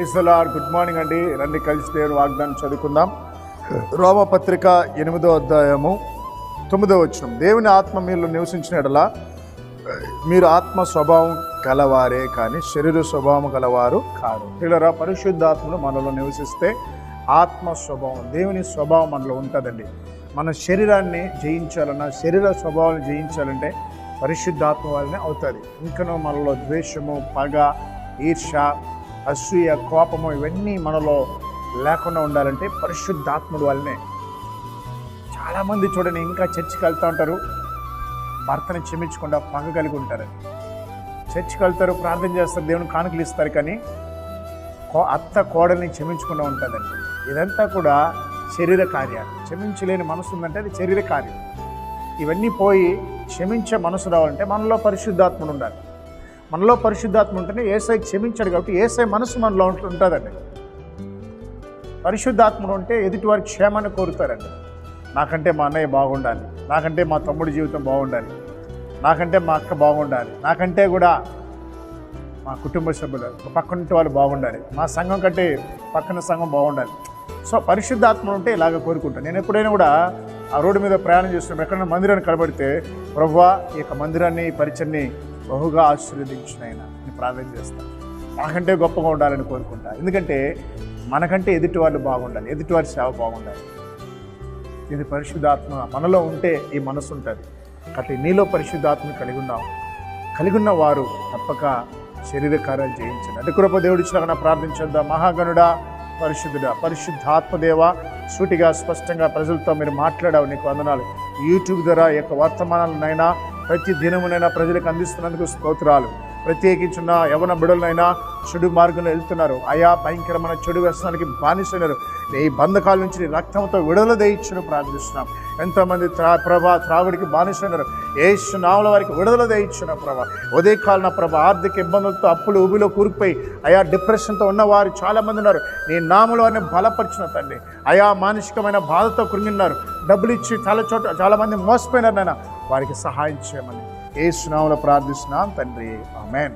ఇసలార్ good morning అండి రండి కలిసి దేవుని వాగ్దానం చదువుకుందాం. రోమపత్రిక ఎనిమిదో అధ్యాయము తొమ్మిదో వచనం. దేవుని ఆత్మ మీరు నివసించిన ఎడల మీరు ఆత్మ స్వభావం గలవారే కానీ శరీర స్వభావం గలవారు కాదు పిల్లరా పరిశుద్ధాత్మలు మనలో నివసిస్తే ఆత్మ స్వభావం దేవుని స్వభావం మనలో ఉంటుందండి. మన శరీరాన్ని జయించాలన్నా శరీర స్వభావాన్ని జయించాలంటే పరిశుద్ధాత్మ వల్లనే అవుతుంది. ఇంకనూ మనలో ద్వేషము పగ ఈర్ష అసూయ కోపము ఇవన్నీ మనలో లేకుండా ఉండాలంటే పరిశుద్ధాత్ముడు వల్లనే. చాలామంది చూడండి ఇంకా చర్చికి వెళ్తూ ఉంటారు. భర్తని క్షమించకుండా పగ కలిగి ఉంటారు. చర్చికి వెళ్తారు ప్రార్థన చేస్తారు దేవుని కానుకలు ఇస్తారు కానీ కో అత్త కోడల్ని క్షమించకుండా ఉంటుందండి. ఇదంతా కూడా శరీర కార్యాలు. క్షమించలేని మనసు ఉందంటే అది శరీర కార్యం. ఇవన్నీ పోయి క్షమించే మనసు రావాలంటే మనలో పరిశుద్ధాత్ముడు ఉండాలి. మనలో పరిశుద్ధాత్మ ఉంటేనే ఏసై క్షమించాడు కాబట్టి ఏసై మనసు మనలో ఉంటుందండి. పరిశుద్ధాత్ముడు ఉంటే ఎదుటివారి క్షేమాన్ని కోరుతారండి. నాకంటే మా అన్నయ్య బాగుండాలి. నాకంటే మా తమ్ముడి జీవితం బాగుండాలి. నాకంటే మా అక్క బాగుండాలి. నాకంటే కూడా మా కుటుంబ సభ్యులు పక్కన వాళ్ళు బాగుండాలి. మా సంఘం కంటే పక్కన సంఘం బాగుండాలి. సో పరిశుద్ధాత్మ ఉంటే ఇలాగ కోరుకుంటాను. నేను ఎప్పుడైనా కూడా ఆ రోడ్డు మీద ప్రయాణం చేస్తున్నప్పుడు ఎక్కడైనా మందిరాన్ని కనబడితే ప్రవ్వా ఈ యొక్క మందిరాన్ని ఈ పరిచయాన్ని బహుగా ఆశీర్వదించిన నేను ప్రార్థన చేస్తాను నాకంటే గొప్పగా ఉండాలని కోరుకుంటా. ఎందుకంటే మనకంటే ఎదుటి వాళ్ళు బాగుండాలి. ఎదుటివారి సేవ బాగుండాలి. ఇది పరిశుద్ధాత్మ మనలో ఉంటే ఈ మనసు ఉంటుంది. కాబట్టి నీలో పరిశుద్ధాత్మ కలిగి ఉన్నాం కలిగి ఉన్న వారు తప్పక శరీర కార్యాలు జయించండి అంటే కృప దేవుడి ఇచ్చిన ప్రార్థించొద్దా? మహాగణుడా పరిశుద్ధుడా పరిశుద్ధాత్మదేవ సూటిగా స్పష్టంగా ప్రజలతో మీరు మాట్లాడావు నీకు వందనాలు. యూట్యూబ్ ద్వారా యొక్క వర్తమానాలనైనా ప్రతి దినమునైనా ప్రజలకు అందిస్తున్నందుకు స్తోత్రాలు. ప్రత్యేకించిన యవన బిడలనైనా చెడు మార్గంలో వెళ్తున్నారు. అయా భయంకరమైన చెడు వ్యసనానికి బానిసైనారు. ఈ బంధకాల నుంచి రక్తంతో విడుదల దయించును ప్రార్థిస్తున్నాం. ఎంతోమంది త్రా ప్రభా త్రావుడికి బానిసైనారు. ఏ నావుల వారికి విడుదల దయించిన ప్రభా. ఉదయకాలన ప్రభ ఆర్థిక ఇబ్బందులతో అప్పులు ఊబిలో కూరుకుపోయి అయా డిప్రెషన్తో ఉన్నవారు చాలామంది ఉన్నారు. నీ నాముల వారిని బలపరిచిన తండ్రి. అయా మానసికమైన బాధతో కృంగిన్నారు డబ్బులు ఇచ్చి చాలా చోట చాలామంది మోసపోయినారు నాయన. వారికి సహాయం చేయమని. ఏ సునాములో ప్రార్థిస్తున్నాం తండ్రి. ఆమెన్.